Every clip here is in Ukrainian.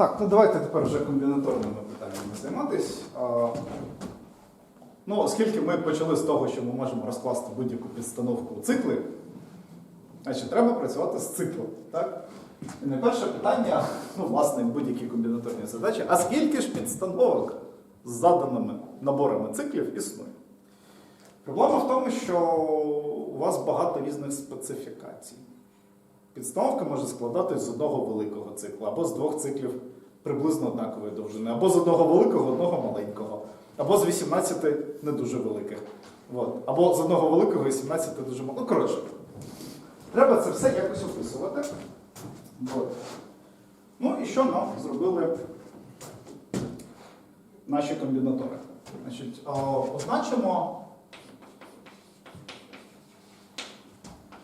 Так, ну давайте тепер вже комбінаторними питаннями займатись. Ну, оскільки ми почали з того, що ми можемо розкласти будь-яку підстановку у цикли, значить треба працювати з циклом. Так? І найперше питання, ну, власне, будь-якій комбінаторній задачі, а скільки ж підстановок з заданими наборами циклів існує? Проблема в тому, що у вас багато різних специфікацій. Підстановка може складатись з одного великого циклу, або з двох циклів приблизно однакової довжини, або з одного великого, одного маленького, або з 18 не дуже великих. От. Або з одного великого і 17 дуже маленьких. Ну, коротше, треба це все якось описувати. От. Ну і що нам зробили наші комбінатори? Значить, означимо.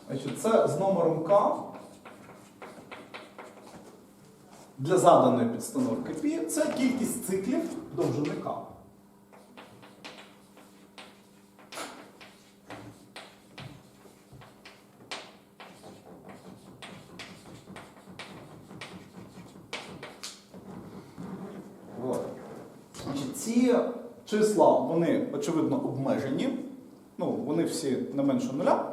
Значить, це з номером К для заданої підстановки π це кількість циклів довжини К. Ці числа, вони, очевидно, обмежені. Ну, вони всі не менше нуля.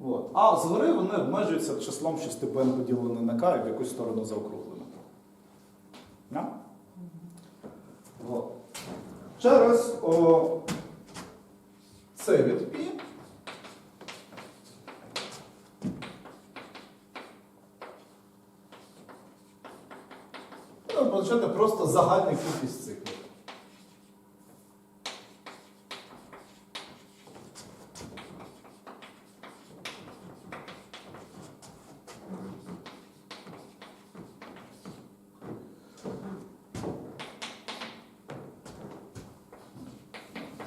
От. А згори вони обмежуються числом, що степен поділений на К і в якусь сторону заокруглено. От. Через о, це від π. Будемо позначати просто загальну кількість циклів.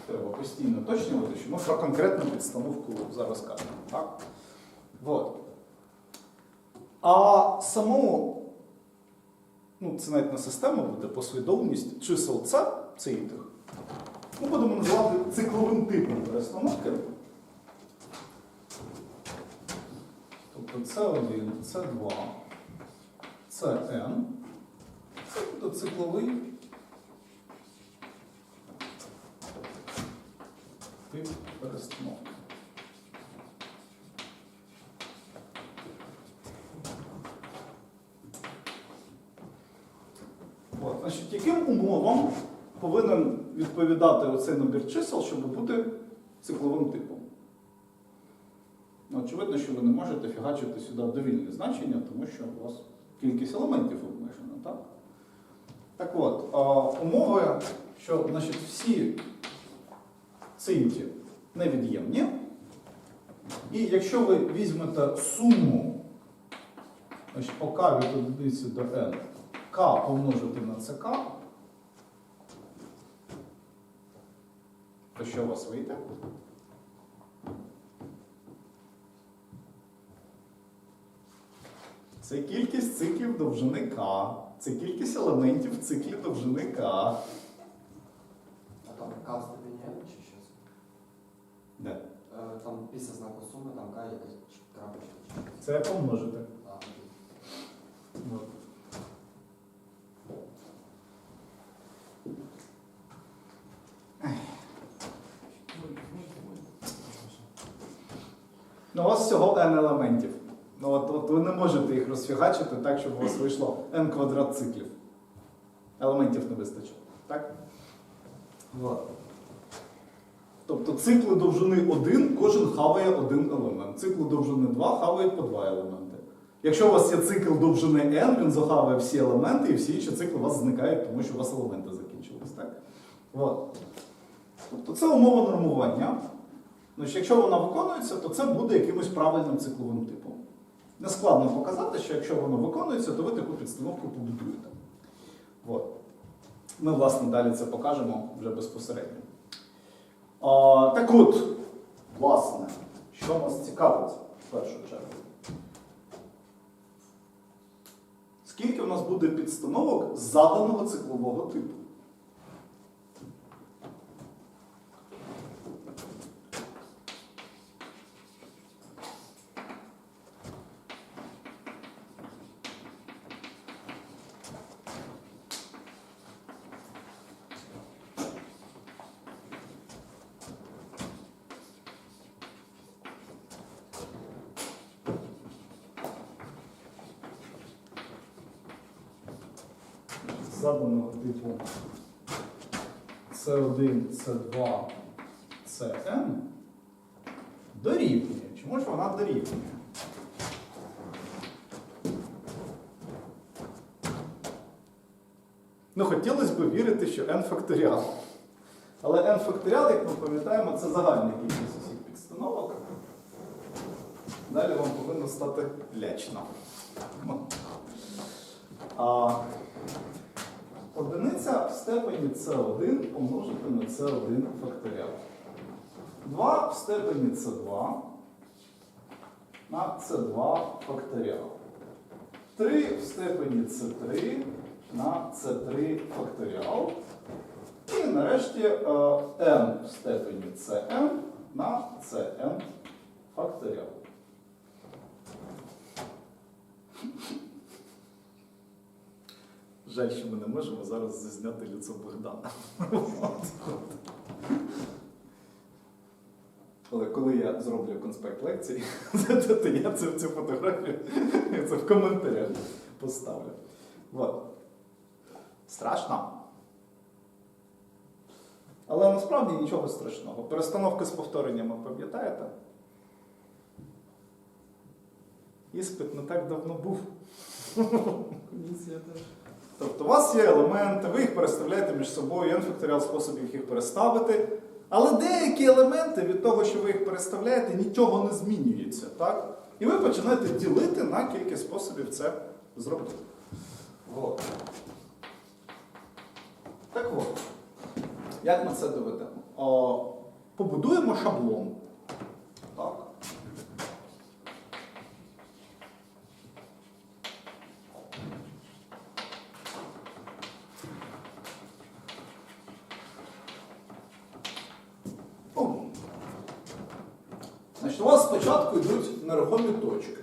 Треба постійно уточнювати, що ми про конкретну підстановку зараз кажемо. Так? Вот. А саму, ну, це навіть не система буде послідовність чисел С, це ітих, ми будемо називати цикловим типом перестановки. Тобто С1, С2, Cn. Це буде цикловий тип перестановки. От, значить, яким умовам повинен відповідати оцей набір чисел, щоб бути цикловим типом? Ну, очевидно, що ви не можете фігачити сюди довільне значення, тому що у вас кількість елементів обмежена, так? Так от, умови, що значить, всі цинті невід'ємні. І якщо ви візьмете суму значить, по k від одиниці до n, k помножити на ck, то що у вас вийде? Це кількість циклів довжини k. Це кількість елементів в циклі довжини k. А там К степені чи Там після знаку суми, там К якась крапочка. Це помножити. Вот. Ну, у вас всього n елементів. Ну, от, от ви не можете їх розфігачити так, щоб у вас вийшло n квадрат циклів. Елементів не вистачить. Так? Вот. Цикли довжини 1, кожен хаває один елемент. Цикли довжини 2 хавають по два елементи. Якщо у вас є цикл довжини n, він захаває всі елементи, і всі інші цикли у вас зникають, тому що у вас елементи закінчились. Так? От. Тобто це умова нормування. Значить, якщо вона виконується, то це буде якимось правильним цикловим типом. Нескладно показати, що якщо воно виконується, то ви таку підстановку побудуєте. От. Ми, власне, далі це покажемо вже безпосередньо. А, так от, власне, що нас цікавить в першу чергу? Скільки в нас буде підстановок заданого циклового типу? Заданого типу С1, С2, Cn дорівнює. Чому ж вона дорівнює? Ну, хотілося б вірити, що n факторіал. Але n факторіал, як ми пам'ятаємо, це загальна кількість усіх підстановок. Далі вам повинно стати лячно. А одиниця в степені С1 помножити на С1 факторіал. 2 в степені С2 на С2 факторіал. 3 в степені С3 на С3 факторіал. І нарешті е, n в степені Cn на Cn факторіал. Жаль, що ми не можемо зараз зазняти лицо Богдана. Але коли я зроблю конспект лекції, то я цю, цю фотографію це в коментарях поставлю. Вот. Страшно. Але насправді нічого страшного. Перестановки з повтореннями пам'ятаєте? Іспит не так давно був. Комісія теж. Тобто у вас є елементи, ви їх переставляєте між собою, є факторіал способів їх переставити. Але деякі елементи від того, що ви їх переставляєте, нічого не змінюється. Так? І ви починаєте ділити на кількість способів це зробити. Вот. Так от, як ми це доведемо? О, побудуємо шаблон. Так. О. Значить, у вас спочатку йдуть нерухомі точки.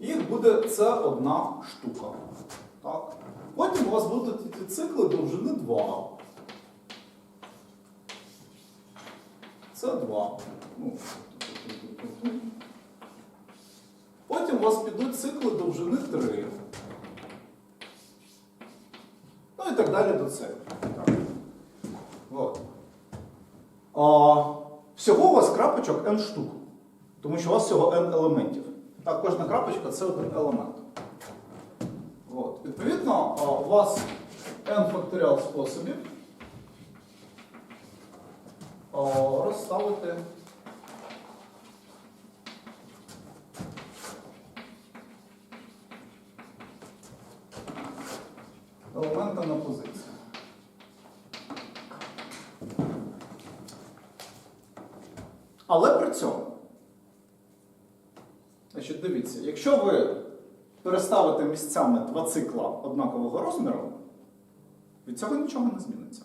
Їх буде це одна штука. Так? Потім у вас будуть йти цикли довжини 2. Це 2. Ну, Потім у вас підуть цикли довжини 3. Ну і так далі до цього. Так. От. А, всього у вас крапочок n штук. Тому що у вас всього n елементів. Так, кожна крапочка це один елемент. От. Відповідно, у вас n факторіал способів розставити елемента на позицію. Але при цьому, значить, дивіться, якщо ви переставите місцями два цикла однакового розміру, від цього нічого не зміниться.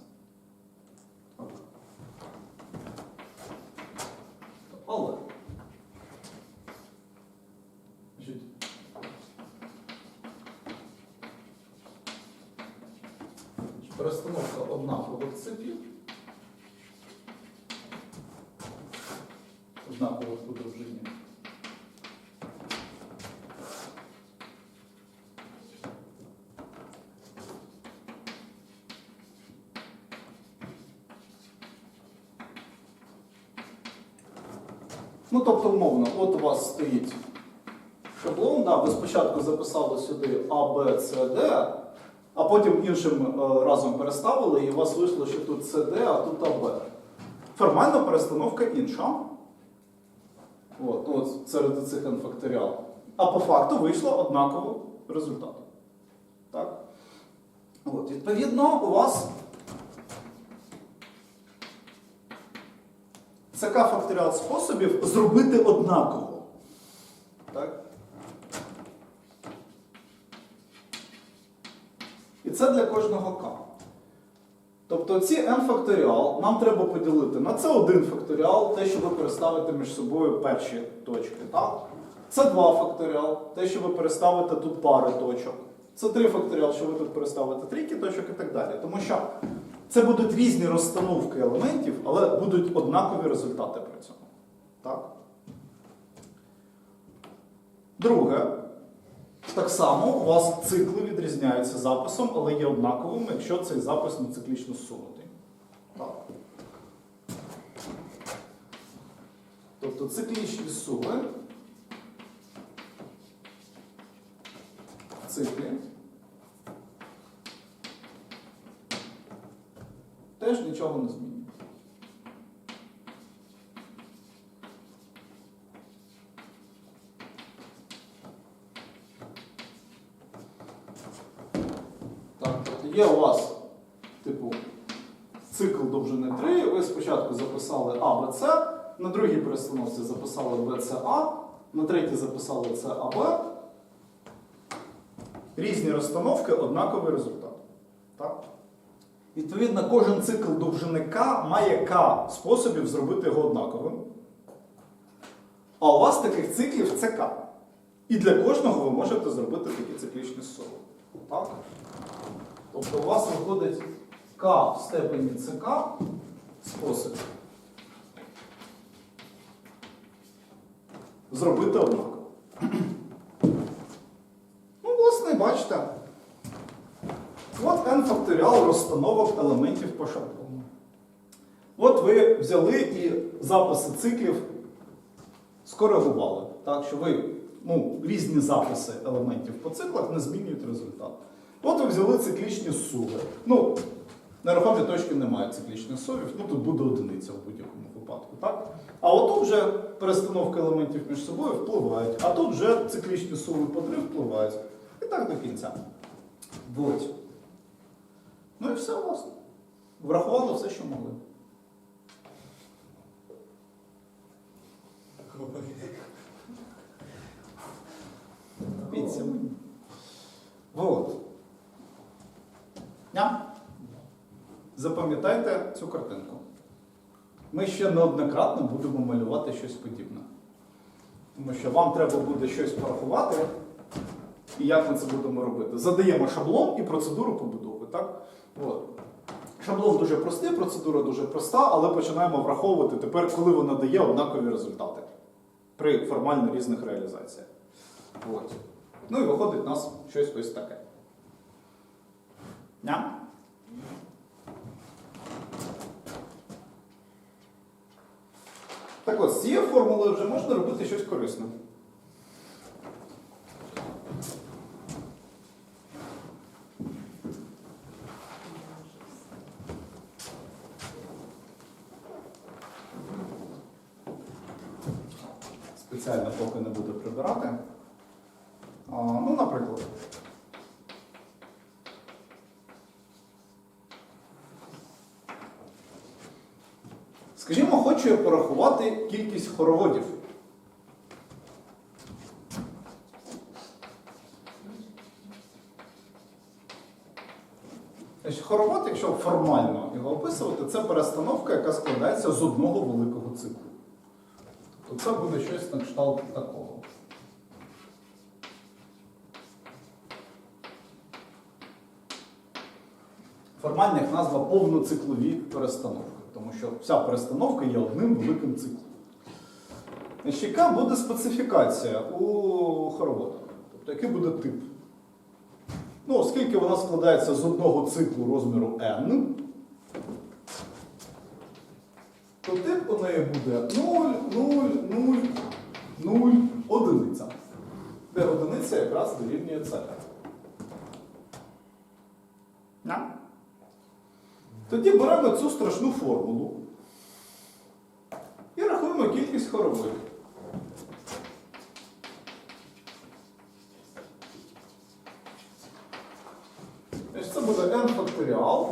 Але. Перестановка однакових циклів. Однакових по довжині. Ну, тобто, умовно, от у вас стоїть шаблон, да, ви спочатку записали сюди А, Б, С, Д, а потім іншим е, разом переставили, і у вас вийшло, що тут С, Д, а тут А, Б. Формально перестановка інша. От, от серед цих n факторіал. А по факту вийшло однаково результат. Так? От, відповідно, у вас ЦК факторіал способів зробити однаково. Так? І це для кожного К. Тобто ці n факторіал нам треба поділити на це 1 факторіал, те, що ви переставите між собою перші точки. Так? Це 2 факторіал, те, що ви переставите тут пари точок. Це 3 факторіал, що ви тут переставите трійки точок і так далі. Тому що це будуть різні розстановки елементів, але будуть однакові результати при цьому. Так? Друге, Так само у вас цикли відрізняються записом, але є однаковими, якщо цей запис не циклічно зсунутий. Так. Тобто циклічні суми в циклі теж нічого не змінюють. Так, є у вас, типу, цикл довжини 3, ви спочатку записали А, Б, С, на другій перестановці записали Б, С, А, на третій записали С, А, Б. Різні розстановки, однаковий результат. Так? Відповідно, кожен цикл довжини К має К способів зробити його однаковим. А у вас таких циклів це К. І для кожного ви можете зробити такі циклічні суми. Так? Тобто у вас виходить К в степені ЦК спосіб зробити однаково. Ну, власне, бачите. От n факторіал розстановок елементів по шаблону. От ви взяли і записи циклів скоригували. Так, що ви ну, різні записи елементів по циклах не змінюють результат. От ви взяли циклічні суви. Ну, нерухомі точки немає циклічних сувів, ну тут буде одиниця в будь-якому випадку. так? А отут вже перестановки елементів між собою впливають, а тут вже циклічні суви по три впливають. І так до кінця. От. Ну і все, власне. Врахували все, що могли. Піться. Вот. Ням. Запам'ятайте цю картинку. Ми ще неоднократно будемо малювати щось подібне. Тому що вам треба буде щось порахувати. І як ми це будемо робити? Задаємо шаблон і процедуру побудови. Так? От. Шаблон дуже простий, процедура дуже проста, але починаємо враховувати тепер, коли вона дає однакові результати при формально різних реалізаціях. От. Ну і виходить у нас щось ось таке. Ням? Так от, з цією формулою вже можна робити щось корисне. Спеціально поки не буду прибирати. А, ну, наприклад. Скажімо, хочу я кількість хороводів. Хоровод, якщо формально його описувати, це перестановка, яка складається з одного великого циклу. Тобто це буде щось на кшталт такого. Формальна їх назва повноциклові перестановки, тому що вся перестановка є одним великим циклом. Значить, яка буде специфікація у хоровода? Тобто, який буде тип? Ну, оскільки вона складається з одного циклу розміру n, то тип у неї буде 0, 0, 0, 0, одиниця. Де одиниця якраз дорівнює c. На. Тоді беремо цю страшну формулу і рахуємо кількість хорових. Значить, Це буде n факторіал.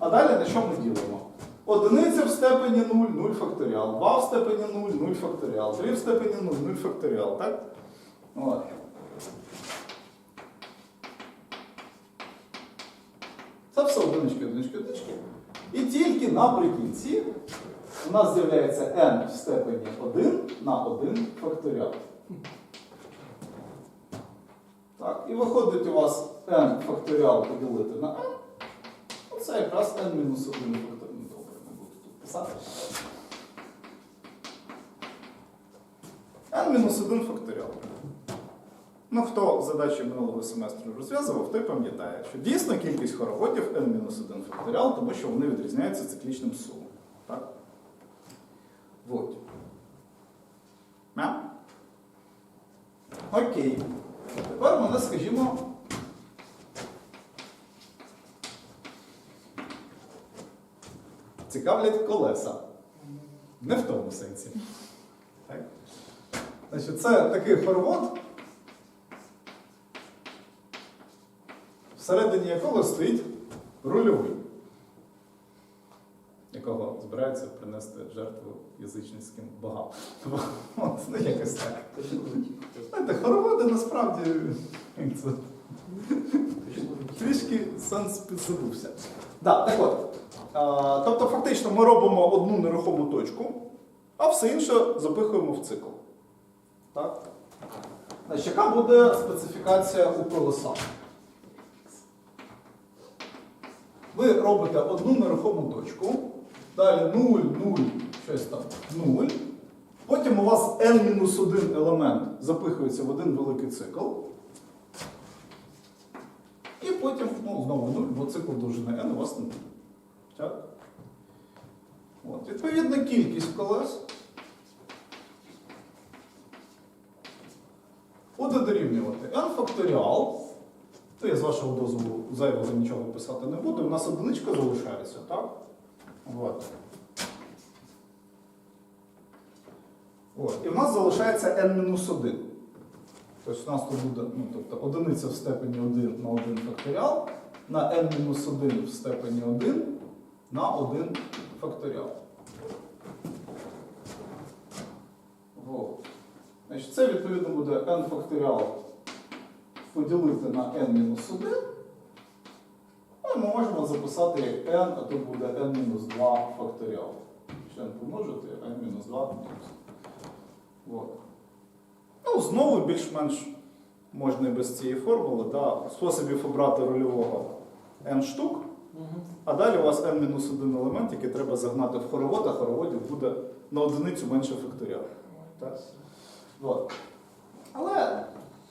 А далі на що ми ділимо? Одиниця в степені 0, 0 факторіал, 2 в степені 0, 0 факторіал, 3 в степені 0, 0 факторіал, так? От. Це все одинички, одинички, одинички. І тільки наприкінці у нас з'являється n в степені 1 на 1 факторіал. Так, і виходить у вас n факторіал поділити на n. Оце якраз n мінус 1 факторіал. Ну, Добре, не буду тут писати. n мінус 1 факторіал. Ну, хто задачі минулого семестру розв'язував, той пам'ятає, що дійсно кількість хороводів n-1 факторіал, тому що вони відрізняються циклічним сумом. Так? Вот. А? Окей. Тепер мене, скажімо, цікавлять колеса. Не в тому сенсі. Так? Значить, це такий хоровод, всередині якого стоїть рульовий, якого збираються принести жертву язичницьким богам. От, ну, якось так. Знаєте, хороводи насправді як це, Точно летів. трішки сенс підзабувся. Да, так от. А, тобто, фактично, ми робимо одну нерухому точку, а все інше запихуємо в цикл. Так? Значить, яка буде специфікація у колеса? Ви робите одну нерухому точку, далі 0, 0, щось там, 0. Потім у вас n-1 елемент запихується в один великий цикл. І потім, ну, знову 0, бо цикл довжини n у вас не 0. Так? От, відповідно, кількість колес буде дорівнювати n факторіал. То я з вашого дозволу зайвого нічого писати не буду. У нас одиничка залишається, так? От. От. І в нас залишається n-1. Тобто у нас тут буде ну, тобто, одиниця в степені 1 на 1 факторіал, на n-1 в степені 1 на 1 факторіал. Значить, це відповідно буде n факторіал поділити на n-1. Ну, ми можемо записати як n, а тут буде n-2 факторіал. Член помножити n-2 мінус. Ну, знову більш-менш можна і без цієї формули. Да? Способів обрати рольового n штук, а далі у вас n-1 елемент, який треба загнати в хоровод, а хороводів буде на одиницю менше факторіал. Так? От. Але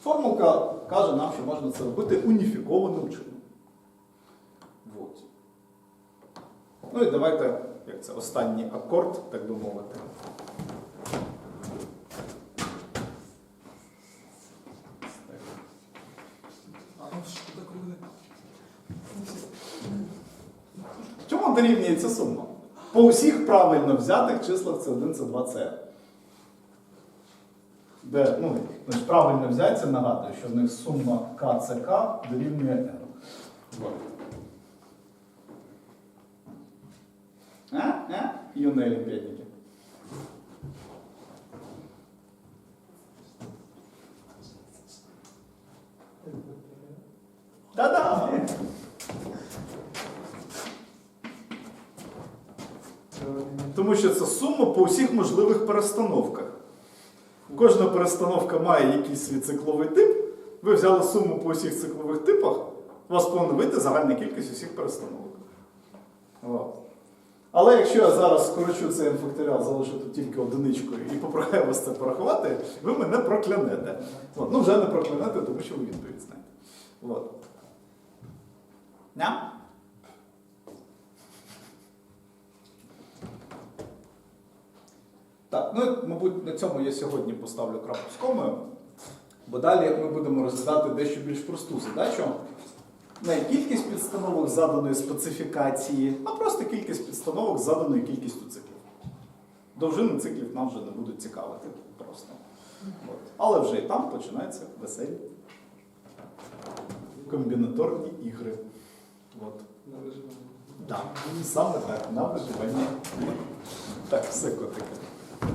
формулка каже нам, що можна це робити уніфікованим чином. От. Ну і давайте, як це, останній акорд, так би мовити. Чому сума? По усіх правильно взятих числах це 1, це 2, це. Де, ну, значить, правильно взяться, нагадую, що в них сума КЦК дорівнює N. А? А? Юні олімпіадники. Та-да! Це сума по усіх можливих перестановках. Кожна перестановка має якийсь свій цикловий тип. Ви взяли суму по усіх циклових типах, у вас повинна вийти загальна кількість усіх перестановок. От. Але якщо я зараз скорочу цей факторіал, залишу тут тільки одиничкою і попрохаю вас це порахувати, ви мене проклянете. От. Ну, вже не проклянете, тому що ви відповідь знаєте. От. Ням? Так, ну, мабуть, на цьому я сьогодні поставлю крапку з комою, бо далі ми будемо розглядати дещо більш просту задачу. Не кількість підстановок заданої специфікації, а просто кількість підстановок з заданою кількістю циклів. Довжини циклів нам вже не будуть цікавити просто. От. Але вже і там починаються веселі комбінаторні ігри. От. На виживання. Так, саме так, на виживання. Так, все котики. Це-